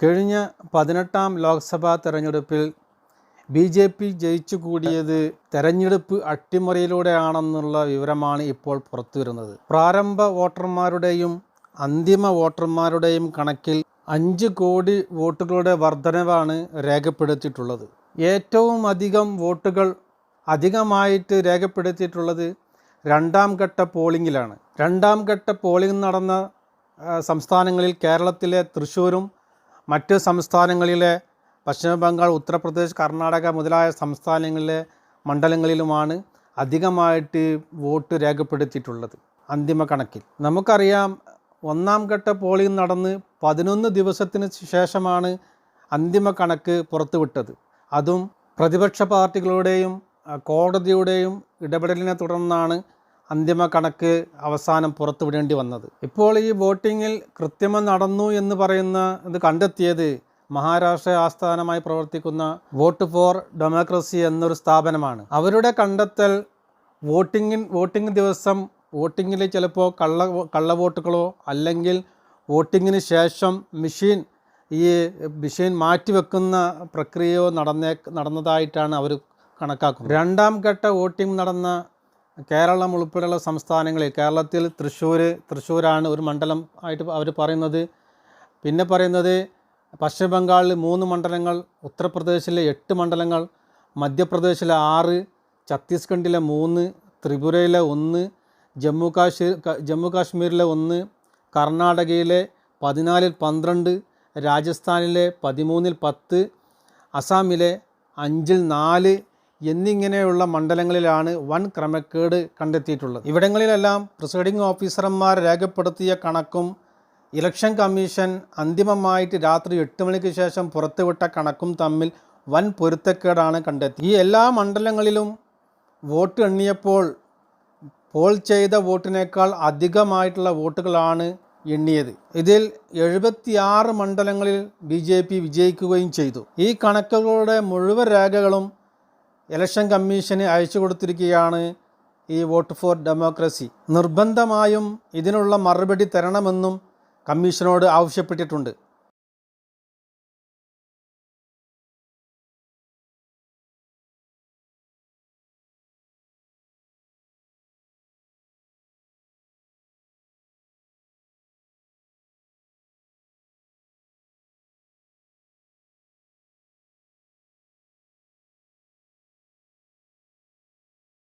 കഴിഞ്ഞ പതിനെട്ടാം ലോക്സഭാ തെരഞ്ഞെടുപ്പിൽ ബി ജെ പി ജയിച്ചു കൂടിയത് തെരഞ്ഞെടുപ്പ് അട്ടിമറിയിലൂടെയാണെന്നുള്ള വിവരമാണ് ഇപ്പോൾ പുറത്തുവരുന്നത്. പ്രാരംഭ വോട്ടർമാരുടെയും അന്തിമ വോട്ടർമാരുടെയും കണക്കിൽ അഞ്ച് കോടി വോട്ടുകളുടെ വർധനവാണ് രേഖപ്പെടുത്തിയിട്ടുള്ളത്. ഏറ്റവും അധികം വോട്ടുകൾ അധികമായിട്ട് രേഖപ്പെടുത്തിയിട്ടുള്ളത് രണ്ടാം ഘട്ട പോളിങ്ങിലാണ് രണ്ടാം ഘട്ട പോളിംഗ് നടന്ന സംസ്ഥാനങ്ങളിൽ കേരളത്തിലെ തൃശ്ശൂരും മറ്റ് സംസ്ഥാനങ്ങളിലെ പശ്ചിമബംഗാൾ ഉത്തർപ്രദേശ് കർണാടക മുതലായ സംസ്ഥാനങ്ങളിലെ മണ്ഡലങ്ങളിലുമാണ് അധികമായിട്ട് വോട്ട് രേഖപ്പെടുത്തിയിട്ടുള്ളത്. അന്തിമ കണക്കിൽ. നമുക്കറിയാം ഒന്നാം ഘട്ട പോളിംഗ് നടന്ന് പതിനൊന്ന് ദിവസത്തിന് ശേഷമാണ് അന്തിമ കണക്ക് പുറത്തുവിട്ടത്. അതും പ്രതിപക്ഷ പാർട്ടികളുടെയും കോടതിയുടെയും ഇടപെടലിനെ തുടർന്നാണ് അന്തിമ കണക്ക് അവസാനം പുറത്തുവിടേണ്ടി വന്നത്. ഇപ്പോൾ ഈ വോട്ടിങ്ങിൽ കൃത്യമ നടന്നു എന്ന് പറയുന്ന ഇത് കണ്ടെത്തിയത് മഹാരാഷ്ട്ര ആസ്ഥാനമായി പ്രവർത്തിക്കുന്ന വോട്ട് ഫോർ ഡെമോക്രസി എന്നൊരു സ്ഥാപനമാണ്. അവരുടെ കണ്ടെത്തൽ വോട്ടിങ്ങിൻ വോട്ടിംഗ് ദിവസം വോട്ടിങ്ങിൽ ചിലപ്പോൾ കള്ള കള്ള വോട്ടുകളോ അല്ലെങ്കിൽ വോട്ടിങ്ങിന് ശേഷം മെഷീൻ ഈ മെഷീൻ മാറ്റിവെക്കുന്ന പ്രക്രിയയോ നടന്നേ നടന്നതായിട്ടാണ് അവർ കണക്കാക്കുന്നത്. രണ്ടാം ഘട്ട വോട്ടിംഗ് നടന്ന കേരളം ഉൾപ്പെടെയുള്ള സംസ്ഥാനങ്ങളിൽ കേരളത്തിൽ തൃശ്ശൂർ തൃശ്ശൂരാണ് ഒരു മണ്ഡലം ആയിട്ട് അവർ പറയുന്നത്. പിന്നെ പറയുന്നത് പശ്ചിമ ബംഗാളിൽ മൂന്ന് മണ്ഡലങ്ങൾ ഉത്തർപ്രദേശിലെ എട്ട് മണ്ഡലങ്ങൾ മധ്യപ്രദേശിലെ ആറ് ഛത്തീസ്ഗഡിലെ മൂന്ന് ത്രിപുരയിലെ ഒന്ന് ജമ്മു കാശ്മീർ ജമ്മു കാശ്മീരിലെ ഒന്ന് കർണാടകയിലെ പതിനാലിൽ പന്ത്രണ്ട് രാജസ്ഥാനിലെ പതിമൂന്നിൽ പത്ത് അസാമിലെ അഞ്ചിൽ നാല് എന്നിങ്ങനെയുള്ള മണ്ഡലങ്ങളിലാണ് വൻ ക്രമക്കേട് കണ്ടെത്തിയിട്ടുള്ളത്. ഇവിടങ്ങളിലെല്ലാം പ്രിസൈഡിംഗ് ഓഫീസർമാർ രേഖപ്പെടുത്തിയ കണക്കും ഇലക്ഷൻ കമ്മീഷൻ അന്തിമമായിട്ട് രാത്രി എട്ട് മണിക്ക് ശേഷം പുറത്തുവിട്ട കണക്കും തമ്മിൽ വൻ പൊരുത്തക്കേടാണ് കണ്ടെത്തി. ഈ എല്ലാ മണ്ഡലങ്ങളിലും വോട്ട് എണ്ണിയപ്പോൾ പോൾ ചെയ്ത വോട്ടിനേക്കാൾ അധികമായിട്ടുള്ള വോട്ടുകളാണ് എണ്ണിയത്. ഇതിൽ എഴുപത്തിയാറ് മണ്ഡലങ്ങളിൽ ബി ജെ പി വിജയിക്കുകയും ചെയ്തു. ഈ കണക്കുകളുടെ മുഴുവൻ രേഖകളും ഇലക്ഷൻ കമ്മീഷന് അയച്ചു കൊടുത്തിരിക്കുകയാണ് ഈ വോട്ട് ഫോർ ഡെമോക്രസി. നിർബന്ധമായും ഇതിനുള്ള മറുപടി തരണമെന്നും കമ്മീഷനോട് ആവശ്യപ്പെട്ടിട്ടുണ്ട്.